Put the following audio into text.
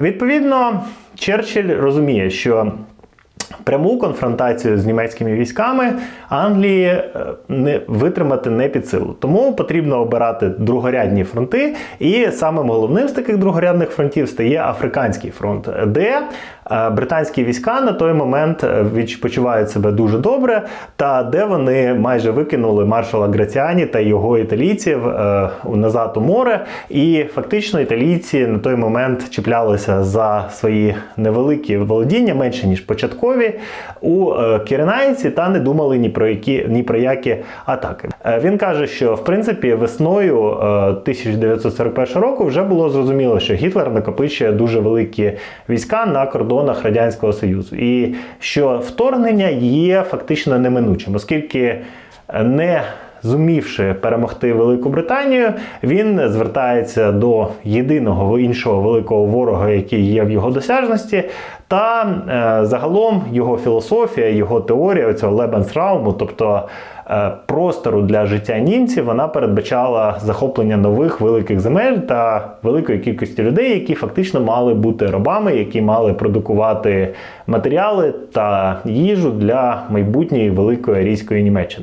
Відповідно, Черчилль розуміє, що Пряму конфронтацію з німецькими військами Англії е, не витримати не під силу. Тому потрібно обирати другорядні фронти. І самим головним з таких другорядних фронтів стає Африканський фронт, де е, британські війська на той момент е, відпочивають себе дуже добре, та де вони майже викинули маршала Граціані та його італійців е, назад у море. І фактично італійці на той момент чіплялися за свої невеликі володіння, менше ніж початкові у е, Кіренайці та не думали ні про які ні про які атаки. Е, Він каже, що в принципі весною е, 1941 року вже було зрозуміло, що Гітлер накопичує дуже великі війська на кордонах Радянського Союзу, і що вторгнення є фактично неминучим, оскільки не Зумівши перемогти Велику Британію, він звертається до єдиного іншого великого ворога, який є в його досяжності. Та е, загалом його філософія, його теорія цього Лебенсрауму, тобто е, простору для життя німців, вона передбачала захоплення нових великих земель та великої кількості людей, які фактично мали бути рабами, які мали продукувати матеріали та їжу для майбутньої великої арійської Німеччини.